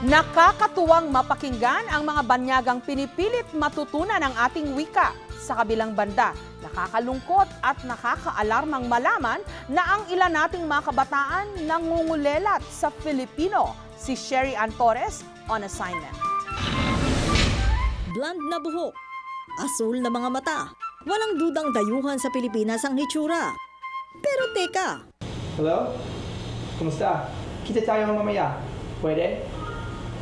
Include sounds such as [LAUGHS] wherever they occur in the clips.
Nakakatuwang mapakinggan ang mga banyagang pinipilit matutunan ang ating wika. Sa kabilang banda, nakakalungkot at nakakaalarmang malaman na ang ilan nating mga kabataan nangungulelat sa Filipino. Si Sherry Ann Torres on assignment. Blonde na buhok, asul na mga mata. Walang dudang dayuhan sa Pilipinas ang hitsura. Pero teka, Hello? Kumusta? Kita tayo mamaya. Pwede?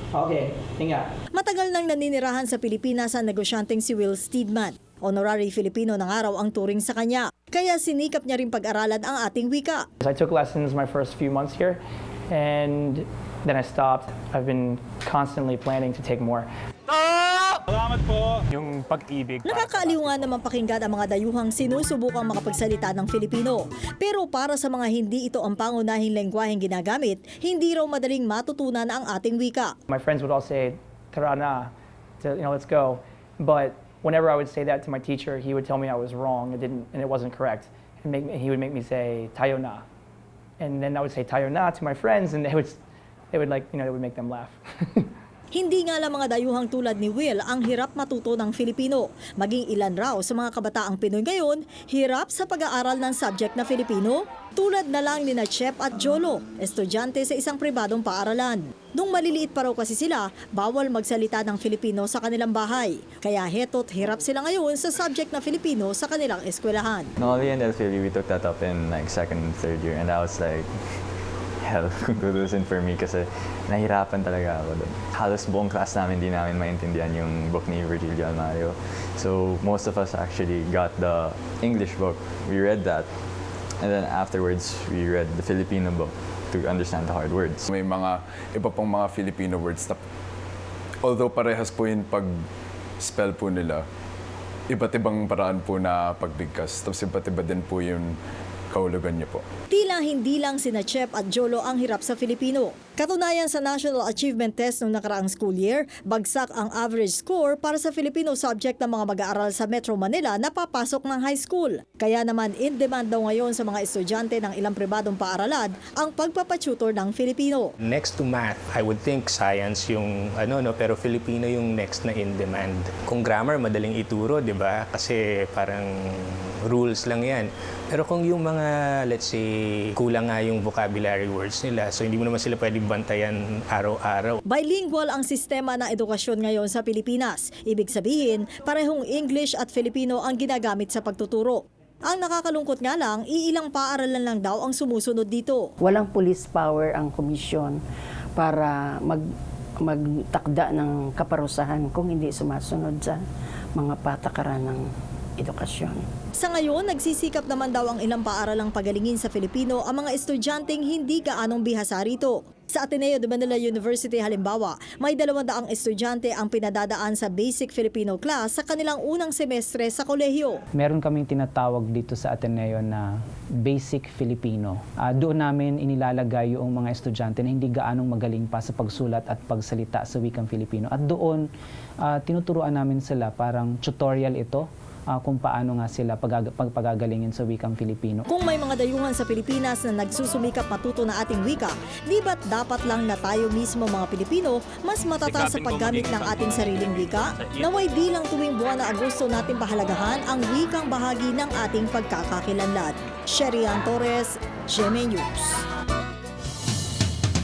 Okay, ingat. matagal nang naninirahan sa Pilipinas ang negosyanteng si Will Steedman. Honorary Filipino ng araw ang turing sa kanya. Kaya sinikap niya rin pag-aralan ang ating wika. I took lessons my first few months here, and then I stopped. I've been constantly planning to take more. Salamat po. Yung pag-ibig. Nakakaaliw nga naman pakinggan ang mga dayuhang sinusubukang makapagsalita ng Filipino. Pero para sa mga hindi ito ang pangunahing lengguaheng ginagamit, hindi raw madaling matutunan ang ating wika. My friends would all say, Tara na, to, you know, let's go. But whenever I would say that to my teacher, he would tell me I was wrong. It didn't, and it wasn't correct. And make, he would make me say tayo na, and then I would say tayo na to my friends, and they would, they would like, you know, it would make them laugh. [LAUGHS] Hindi nga lang mga dayuhang tulad ni Will ang hirap matuto ng Filipino. Maging ilan raw sa mga kabataang Pinoy ngayon, hirap sa pag-aaral ng subject na Filipino. Tulad na lang ni na Chep at Jolo, estudyante sa isang pribadong paaralan. Nung maliliit pa raw kasi sila, bawal magsalita ng Filipino sa kanilang bahay. Kaya heto't hirap sila ngayon sa subject na Filipino sa kanilang eskwelahan. Nolly and Elphili, we took that up in like second and third year and that was like hell kung tutusin for me kasi nahirapan talaga ako doon. Halos buong class namin hindi namin maintindihan yung book ni Virgilio Almario. So most of us actually got the English book. We read that and then afterwards we read the Filipino book to understand the hard words. May mga iba pang mga Filipino words na although parehas po yung pag-spell po nila, iba't ibang paraan po na pagbigkas. Tapos iba't iba din po yung kahulugan niyo po. Tila hindi lang sina Chep at Jolo ang hirap sa Filipino. Katunayan sa National Achievement Test noong nakaraang school year, bagsak ang average score para sa Filipino subject ng mga mag-aaral sa Metro Manila na papasok ng high school. Kaya naman in demand daw ngayon sa mga estudyante ng ilang pribadong paaralan ang pagpapatutor ng Filipino. Next to math, I would think science yung ano no, pero Filipino yung next na in demand. Kung grammar madaling ituro, 'di ba? Kasi parang rules lang 'yan. Pero kung yung mga let's say kulang nga yung vocabulary words nila, so hindi mo naman sila pwedeng bantayan araw-araw. Bilingual ang sistema ng edukasyon ngayon sa Pilipinas. Ibig sabihin, parehong English at Filipino ang ginagamit sa pagtuturo. Ang nakakalungkot nga lang, iilang paaralan lang daw ang sumusunod dito. Walang police power ang komisyon para mag magtakda ng kaparusahan kung hindi sumasunod sa mga patakaran ng edukasyon. Sa ngayon, nagsisikap naman daw ang ilang paaralang pagalingin sa Filipino ang mga estudyanteng hindi gaanong bihasa rito. Sa Ateneo de Manila University halimbawa, may dalawandaang estudyante ang pinadadaan sa basic Filipino class sa kanilang unang semestre sa kolehiyo. meron kaming tinatawag dito sa Ateneo na Basic Filipino. Ah, doon namin inilalagay yung mga estudyante na hindi gaanong magaling pa sa pagsulat at pagsalita sa wikang Filipino. At doon, ah, tinuturuan namin sila parang tutorial ito ah, kung paano nga sila pag- pagpagagalingin sa wikang Filipino. Kung may mga dayuhan sa Pilipinas na nagsusumikap matuto na ating wika, di ba't dapat lang na tayo mismo mga Pilipino mas matata sa paggamit ng ating sariling wika? Naway di lang tuwing buwan na Agosto natin pahalagahan ang wikang bahagi ng ating pagkakakilanlan. Sherian Torres, GMA News.